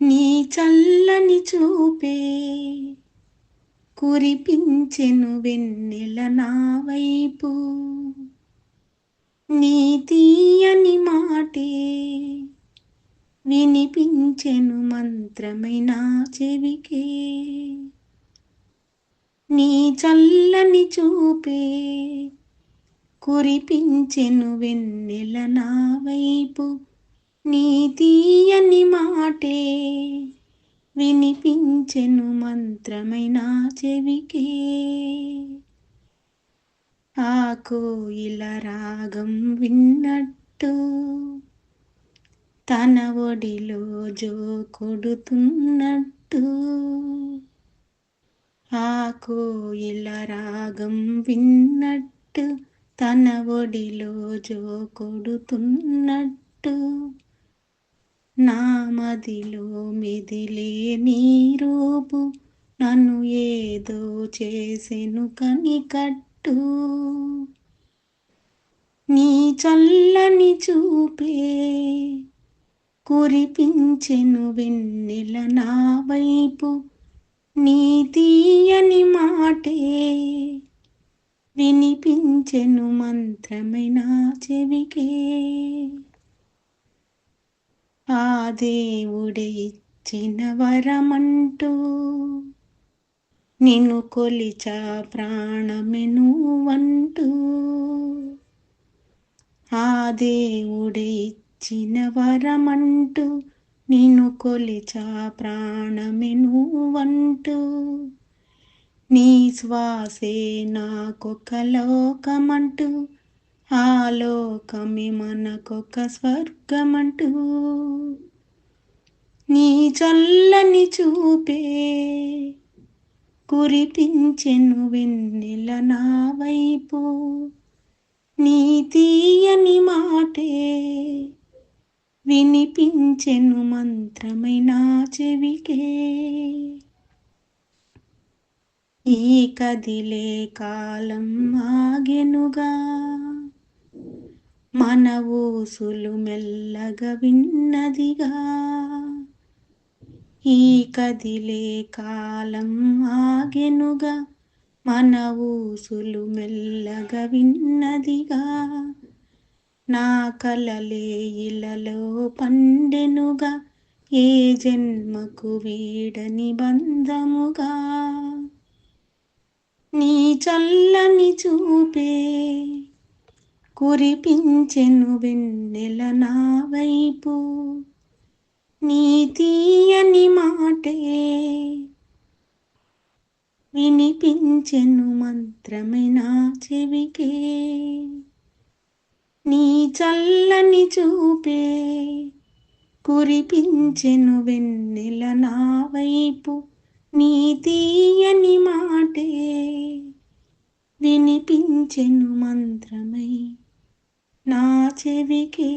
నీ చల్లని చూపే కురిపించెను వెన్నెల నా వైపు. నీ తీయని మాటే వినిపించెను మంత్రమైన చెవికే. నీ చల్లని చూపే కురిపించెను వెన్నెల నా వైపు. నీతీయని మాటే వినిపించెను మంత్రమైన చెవికే. ఆ కోయిల రాగం విన్నట్టు తన ఒడిలో జో కొడుతున్నట్టు ఆ కోయిల రాగం విన్నట్టు తన ఒడిలో జో కొడుతున్నట్టు నా మదిలో మెదిలే నీ రూపు నన్ను ఏదో చేసెను కనికట్టు. నీ చల్లని చూపే కురిపించెను వెన్నెల నా వైపు నీ తీయని మాటే వినిపించెను మంత్రమైన చెవికే. దేవుడే ఇచ్చిన వరమంటూ నిన్ను కొలిచా ప్రాణమెను అంటూ ఆ దేవుడే ఇచ్చిన వరమంటూ నిన్ను కొలిచా ప్రాణమెను అంటూ నీ శ్వాసే నాకొక లోకమంటూ ఆ లోకమే మనకొక స్వర్గమంటూ. నీ చల్లని చూపే కురిపించెను వెన్నెల నా వైపు. నీ తీయని మాటే వినిపించెను మంత్రమైన చెవికే. ఈ కదిలే కాలం ఆగెనుగా మన ఊసులు మెల్లగా విన్నదిగా. ఈ కదిలే కాలం ఆగెనుగా మన ఊసులు మెల్లగా విన్నదిగా. నా కలలే ఇలలో పండెనుగా ఏ జన్మకు వీడని బంధముగా. నీ చల్లని చూపే కురిపించెను వెన్నెల నా వైపు. నీ తీయని మాటే వినిపించెను మంత్రమే నా చెవికే. నీ చల్లని చూపే కురిపించెను వెన్నెల నా వైపు. నీ తీయని మాటే వినిపించెను మంత్రమై నా చెవికే.